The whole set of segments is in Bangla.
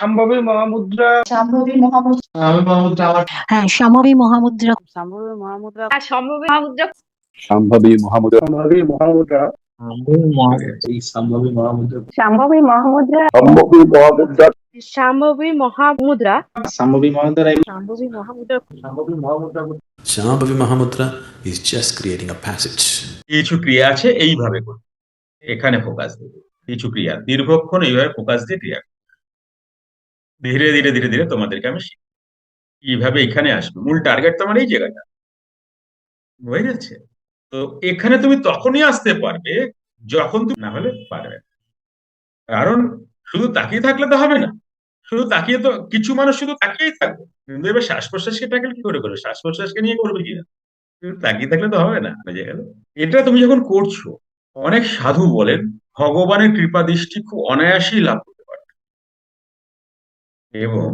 সম্ভবী মহামুদ্রা সম্ভবী মহামুদ্রা আমি মহামুদ্রা আমার হ্যাঁ সম্ভবী মহামুদ্রা সম্ভবী মহামুদ্রা আর সম্ভবী মহামুদ্রা সম্ভবী মহামুদ্রা সম্ভবী মহামুদ্রা সম্ভবী মহামুদ্রা সম্ভবী মহামুদ্রা সম্ভবী মহামুদ্রা সম্ভবী মহামুদ্রা সম্ভবী মহামুদ্রা সম্ভবী মহামুদ্রা সম্ভবী মহামুদ্রা Shambhavi Mahamudra is just creating a passage. কিছু ক্রিয়া আছে এইভাবে করবে এখানে ফোকাস দেবে কিছু ক্রিয়া দীর্ঘক্ষণ এইভাবে ফোকাস দিয়ে ক্রিয়া। ধীরে ধীরে ধীরে ধীরে তোমাদেরকে আমি। কীভাবে এখানে আসবে? মূল টার্গেট তোমার এই জায়গাটা। বুঝে যাচ্ছে তো এখানে তুমি তখনই আসতে পারবে যখন তুমি না হলে পারবে কারণ শুধু তাকিয়ে থাকলে তো হবে না। শুধু তাকিয়ে তো, কিছু মানুষ শুধু তাকিয়েই থাকবে। কিন্তু এবার শ্বাস প্রশ্বাসকে ট্যাকেল কি করে করবে? শ্বাস প্রশ্বাসকে নিয়ে করবে কিনা তাকিয়ে থাকলে তো হবে না গেল। এটা তুমি যখন করছ, অনেক সাধু বলেন, ভগবানের কৃপা দৃষ্টি খুব অনায়াসেই লাভ এবং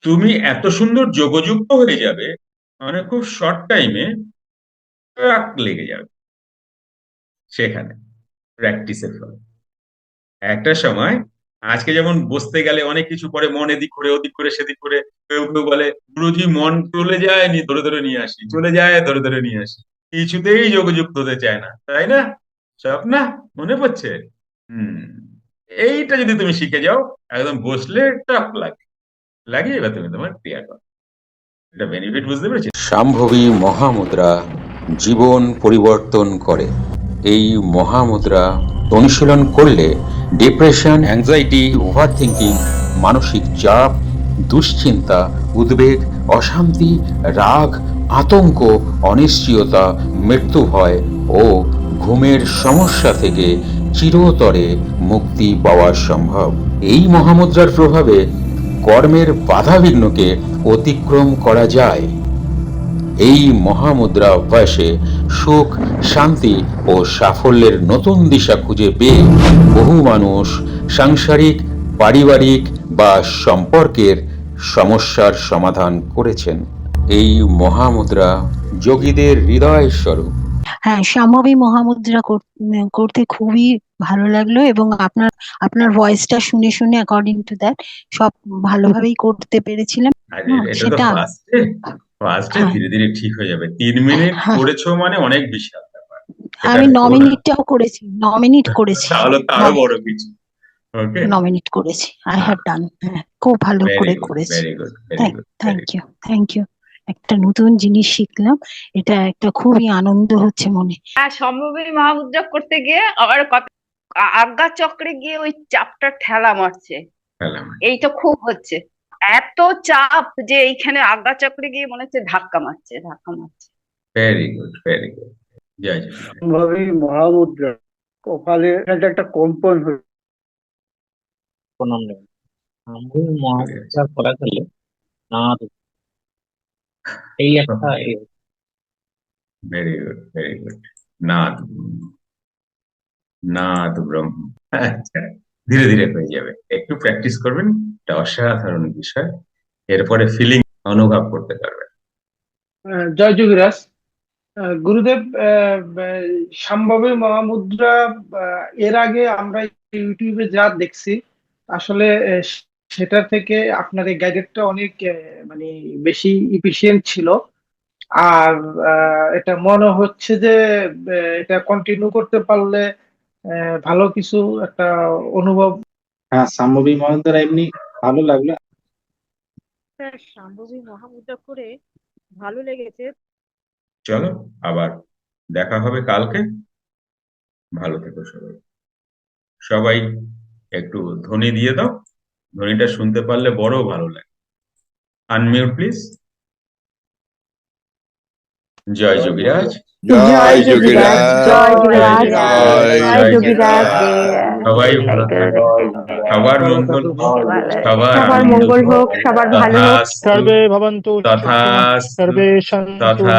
তুমি এত সুন্দর যোগযুক্ত হয়ে যাবে মানে খুব শর্ট টাইমে ট্রাক লেগে যাবে। সেখানে প্র্যাকটিসের ফলে। একটা সময়, আজকে যেমন বসতে গেলে অনেক কিছু পরে মন এদিক করে ওদিক করে সেদিক করে কেউ কেউ বলে, গুরুজি, মন চলে যায় নি ধরে ধরে নিয়ে আসি, চলে যায়, ধরে ধরে নিয়ে আসি। কিছুতেই যোগযুক্ত হতে চায় না, তাই না? সব না? মনে পড়ছে? হুম। এইটা যদি তুমি শিখে যাও, একদম বসলে টাফ লাগে। লাগে এবার তুমি তোমার ক্রিয়া করো। এটা বেনিফিট বুঝতে পেরেছি? শাম্ভবী মহামুদ্রা জীবন পরিবর্তন করে। এই মহামুদ্রা অনুশীলন করলে ডিপ্রেশন অ্যাংজাইটি ওভার থিঙ্কিং মানসিক চাপ, দুশ্চিন্তা, উদ্বেগ, অশান্তি, রাগ, আতঙ্ক, অনিশ্চয়তা, মৃত্যু ভয় ও ঘুমের সমস্যা থেকে চিরতরে মুক্তি পাওয়া সম্ভব। এই মহামুদ্রার প্রভাবে কর্মের বাধাবিঘ্নকে অতিক্রম করা যায়। এই মহামুদ্রা অভ্যাসে সুখ, শান্তি ও সাফল্যের নতুন দিশা খুঁজে পেয়ে বহু মানুষ সাংসারিক, পারিবারিক বা সম্পর্কের সমস্যার সমাধান করেছেন। এই মহামুদ্রা যোগীদের হৃদয় স্বরূপ। হ্যাঁ সম্ভবী মহামুদ্রা কর- করতে খুবই ভালো লাগল এবং আপনার আপনার ভয়েসটা শুনে শুনে অ্যাকর্ডিং টু দ্যাট সব ভালোভাবেই করতে পেরেছিলাম। তো সেটা ফার্স্টে হ্যাঁ। ধীরে ধীরে ঠিক হয়ে যাবে। তিন মিনিট হ্যাঁ। করেছ মানে অনেক বিশাল ব্যাপার। আমি এটা ন মিনিটটাও করেছি ন মিনিট করেছি। তাহলে তো আরও বড় কিছু। ওকে ন মিনিট করেছি। আই হ্যাভ ডান হ্যাঁ খুব ভালো করে করেছি। Very thank good thank you thank you একটা নতুন জিনিস শিখলাম এটা একটা খুবই আনন্দ হচ্ছে মনে। আর সম্ভবী মহামুদ্রা করতে গিয়ে আবার আজ্ঞা চক্রে গিয়ে ওই চাপটা ঠেলা মারছে। এইটা খুব হচ্ছে। এত চাপ যে এইখানে আজ্ঞা চক্রে গিয়ে মনে হচ্ছে ধাক্কা মারছে ধাক্কা মারছে। ভেরি গুড ভেরি গুড জয় জয়। সম্ভবী মহামুদ্রা কপালে একটা কম্পন হয়ে প্রণাম নেব সম্ভবী মহামুদ্রা করা গেলে নাদ এই একটা এ ভেরি গুড ভেরি গুড নাদ নাদ ব্রহ্ম আচ্ছা ধীরে ধীরে হয়ে যাবে। একটু প্র্যাকটিস করবেন এটা অসাধারণ বিষয়। এরপরে ফিলিং অনুভব করতে পারবেন। আহ, জয় যোগীরাজ। আহ, গুরুদেব আহ, আহ, মহামুদ্রা আহ, এর আগে আমরা ইউটিউবে যা দেখছি আসলে সেটা থেকে আপনার এই গাইডেডটা অনেক মানে বেশি ইফিশিয়েন্ট ছিল। আর আহ, এটা মনে হচ্ছে যে এটা কন্টিনিউ করতে পারলে আহ, ভালো কিছু একটা অনুভব হ্যাঁ সম্ভবী মহামুদ্রা এমনি ভালো লাগল। সম্ভবী মহামুদ্রা করে ভালো লেগেছে। চলো আবার দেখা হবে কালকে। ভালো থেকো সবাই। সবাই একটু ধ্বনি দিয়ে দাও। ধ্বনিটা শুনতে পারলে বড় ভালো লাগে। আনমিউট প্লিজ জয় যোগীরাজ। সবাই ভালো সবার মঙ্গল সবার মঙ্গল হোক সবার ভালো সর্বে ভবন্তু তথা সর্বে তথা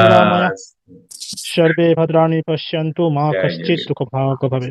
সর্বে ভদ্রাণী পশ্যন্তু মা কশ্চিৎ সুখ ভাগ ভবে